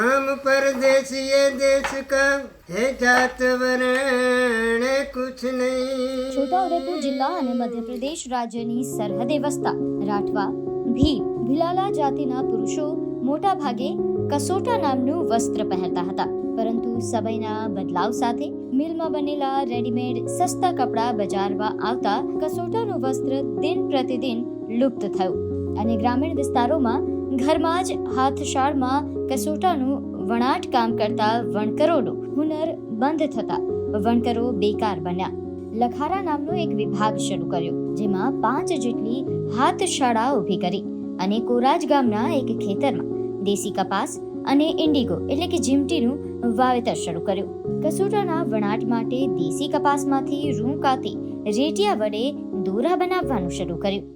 આમ પરદેશીએ દેશ કા છોટાઉદેપુર જિલ્લા અને મધ્યપ્રદેશ રાજ્યની સરહદે વસતા રાઠવા, ભીલ, ભીલાલા જાતિના પુરુષો મોટા ભાગે કસોટા નામનું વસ્ત્ર પહેરતા હતા. પરંતુ સમયના બદલાવ સાથે મિલમાં બનેલા રેડીમેડ સસ્તા કપડાં બજારમાં આવતા કસોટાનું વસ્ત્ર દિન પ્રતિદિન લુપ્ત થયું. અને ગ્રામીણ વિસ્તારોમાં ઘરમાં જ હાથશાળમાં કસોટાનું વણાટ કામ કરતા વણકરોનું હુનર બંધ થતા વણકરો બેકાર બન્યા. લખારા નામનો એક વિભાગ શરૂ કર્યો, જેમાં પાંચ જેટલી હાથશાળા ઊભી કરી અને કોરાજ ગામના એક ખેતરમાં દેશી કપાસ અને ઇન્ડિગો એટલે કે જીમટીનું વાવેતર શરૂ કર્યું. કસોટાના વણાટ માટે દેશી કપાસમાંથી રૂં કાતી રેટિયા વડે દોરા બનાવવાનું શરૂ કર્યું.